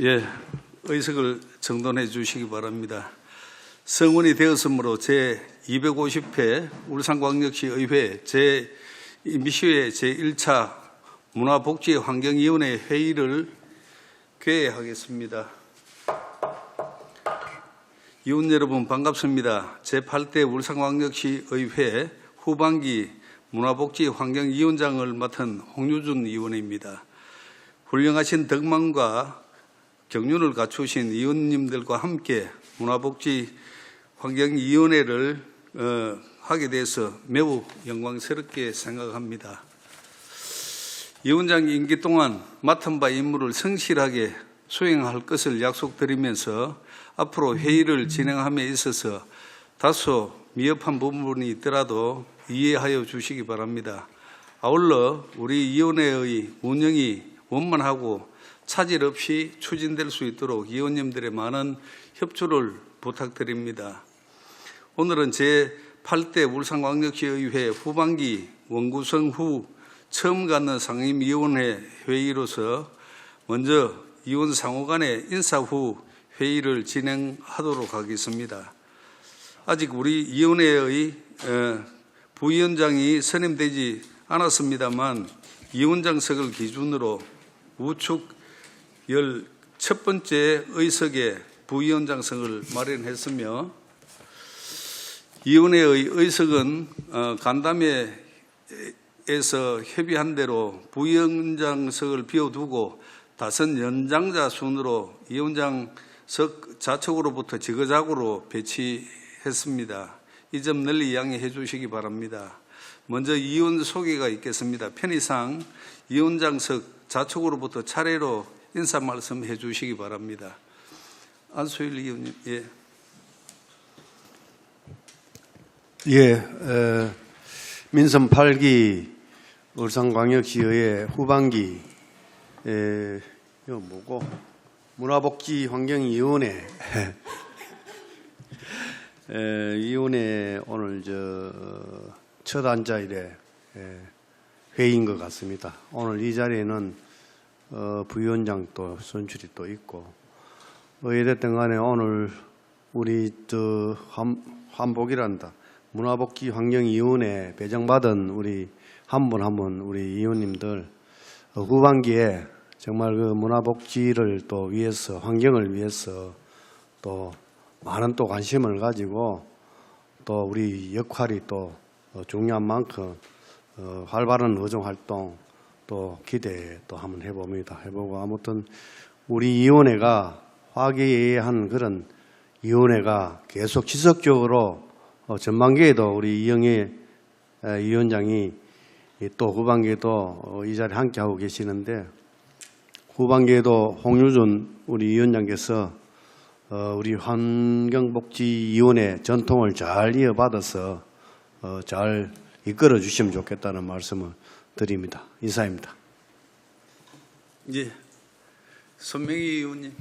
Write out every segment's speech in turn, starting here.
예, 의석을 정돈해 주시기 바랍니다. 성원이 되었으므로 제 250회 울산광역시 의회 제 임시회 제 1차 문화복지환경위원회 회의를 개회하겠습니다. 이웃 여러분 반갑습니다. 제8대 울산광역시 의회 후반기 문화복지환경위원장을 맡은 홍유준 위원입니다. 훌륭하신 덕망과 경륜을 갖추신 위원님들과 함께 문화복지 환경위원회를 어, 하게 돼서 매우 영광스럽게 생각합니다. 위원장 임기 동안 맡은 바 임무를 성실하게 수행할 것을 약속드리면서 앞으로 회의를 진행함에 있어서 다소 미흡한 부분이 있더라도 이해하여 주시기 바랍니다. 아울러 우리 위원회의 운영이 원만하고 차질 없이 추진될 수 있도록 위원님들의 많은 협조를 부탁드립니다. 오늘은 제8대 울산광역시의회 후반기 원구성 후 처음 갖는 상임위원회 회의로서 먼저 위원 상호 간의 인사 후 회의를 진행하도록 하겠습니다. 아직 우리 위원회의 어, 부위원장이 선임되지 않았습니다만 위원장석을 기준으로 우측 열첫 번째 의석에 부위원장석을 마련했으며 위원회의 의석은 어, 간담회에서 협의한 대로 부위원장석을 비워두고 다선 연장자 순으로 위원장석 좌측으로부터 지그작으로 배치했습니다. 이 점 널리 양해해 주시기 바랍니다. 먼저 위원 소개가 있겠습니다. 편의상 위원장석 좌측으로부터 차례로 인사 말씀해 주시기 바랍니다. 안소일 위원님, 예. 예, 에, 민선 8기 울산광역시의회 후반기 에, 이거 뭐고 문화복지환경위원회 에, 위원회 오늘 저첫 앉아일에 에, 회의인 것 같습니다. 오늘 이 자리에는 어, 부위원장 또 선출이 또 있고 어찌됐든 간에 오늘 우리 저 환, 환복이란다. 문화복지 환경위원회 배정받은 우리 한 분 한 분 우리 위원님들 어, 후반기에 정말 그 문화복지를 또 위해서 환경을 위해서 또 많은 또 관심을 가지고 또 우리 역할이 또 어, 중요한 만큼 어, 활발한 의정 활동 또 기대 또 한번 해봅니다. 해보고 아무튼 우리 위원회가 화기애애한 그런 위원회가 계속 지속적으로 어, 전반기에도 우리 이영애 에, 위원장이 이또 후반기에도 어, 이 자리에 함께하고 계시는데 후반기에도 홍유준 우리 위원장께서 어, 우리 환경복지위원회 전통을 잘 이어받아서 어, 잘 이끌어 주시면 좋겠다는 말씀을 드립니다. 이사입니다. 예. 손명희 의원님.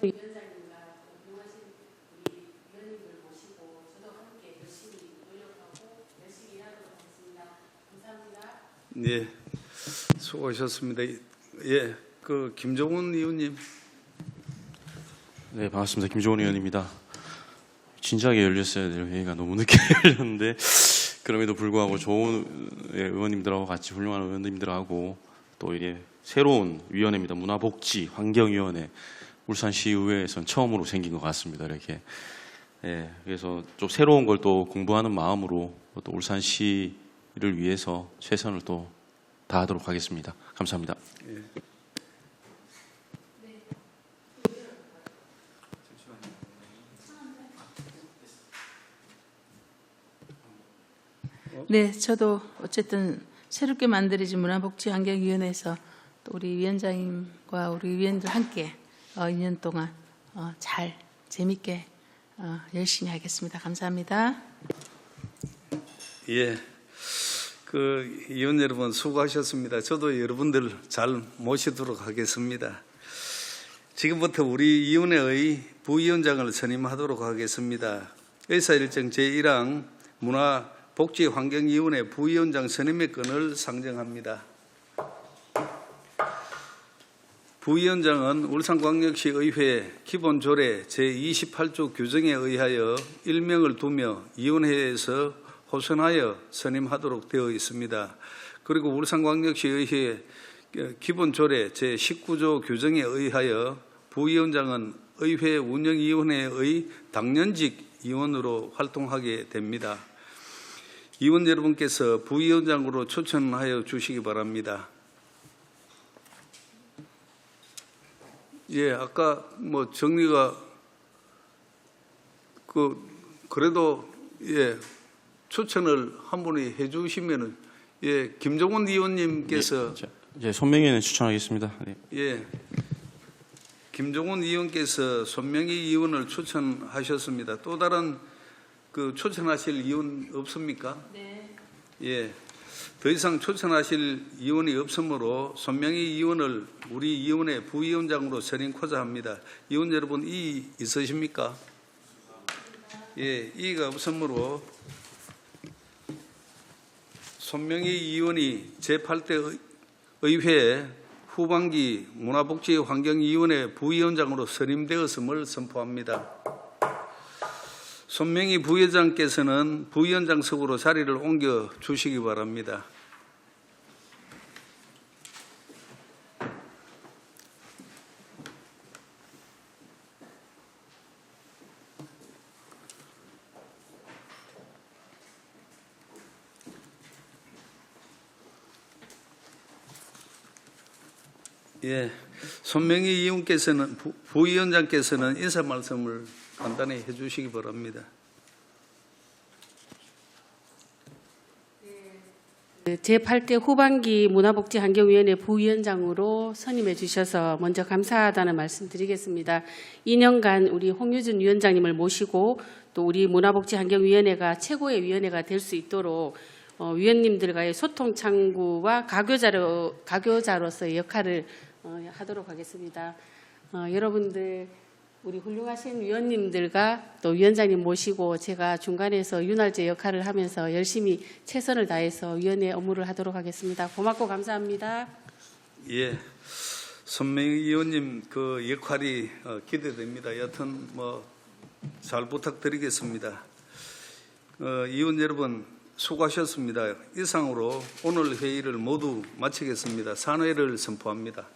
저는 예. 수고하셨습니다. 예. 그 김종훈 의원님. 네, 반갑습니다. 김종원 의원입니다. 진작에 열렸어야 될 회의가 너무 늦게 열렸는데 그럼에도 불구하고 좋은 예, 의원님들하고 같이 훌륭한 의원님들하고 또 이게 새로운 위원회입니다. 문화복지 환경위원회 울산시의회에선 처음으로 생긴 것 같습니다. 이렇게 예, 그래서 좀 새로운 걸 또 공부하는 마음으로 또 울산시를 위해서 최선을 또 다하도록 하겠습니다. 감사합니다. 네, 저도 어쨌든 새롭게 만들어진 문화복지환경위원회에서 또 우리 위원장님과 우리 위원들 함께 어, 2년 동안 어, 잘 재밌게 어, 열심히 하겠습니다. 감사합니다. 예. 그 의원 여러분 수고하셨습니다. 저도 여러분들 잘 모시도록 하겠습니다. 지금부터 우리 위원회의 부위원장을 선임하도록 하겠습니다. 의사일정 제1항 문화복지환경위원회 부위원장 선임의 건을 상정합니다. 부위원장은 울산광역시 의회 기본조례 제28조 규정에 의하여 일명을 두며 위원회에서 호선하여 선임하도록 되어 있습니다. 그리고 울산광역시 의회 기본조례 제19조 규정에 의하여 부위원장은 의회 운영위원회의 당년직 위원으로 활동하게 됩니다. 위원 여러분께서 부위원장으로 추천하여 주시기 바랍니다. 예, 아까 뭐 정리가 그 그래도 예 추천을 한 분이 해주시면은 예 김종원 의원님께서 자, 이제 손명희는 추천하겠습니다. 네. 예 김종원 의원께서 손명희 의원을 추천하셨습니다. 또 다른 그 추천하실 의원 없습니까? 네. 예. 더 이상 추천하실 의원이 없으므로 손명희 의원을 우리 위원회 부위원장으로 선임코자 합니다. 의원 여러분 이 있으십니까? 예, 이가 없으므로 손명희 의원이 제8대 의회 후반기 문화복지환경위원회 부위원장으로 선임되었음을 선포합니다. 손명희 부회장께서는 부위원장석으로 자리를 옮겨 주시기 바랍니다. 예, 손명희 의원께서는 부- 부위원장께서는 인사 말씀을 간단히 해주시기 바랍니다. 제8대 후반기 문화복지환경위원회 부위원장으로 선임해 주셔서 먼저 감사하다는 말씀 드리겠습니다. 2년간 우리 홍유준 위원장님을 모시고 또 우리 문화복지환경위원회가 최고의 위원회가 될 수 있도록 어, 위원님들과의 소통 창구와 가교자로, 가교자로서의 역할을 어, 하도록 하겠습니다. 어, 여러분들 우리 훌륭하신 위원님들과 또 위원장님 모시고 제가 중간에서 윤활제 역할을 하면서 열심히 최선을 다해서 위원회 업무를 하도록 하겠습니다. 고맙고 감사합니다. 예, 손명희 의원님 그 역할이 어, 기대됩니다. 여튼 뭐 잘 부탁드리겠습니다. 어, 의원 여러분 수고하셨습니다. 이상으로 오늘 회의를 모두 마치겠습니다. 산회를 선포합니다.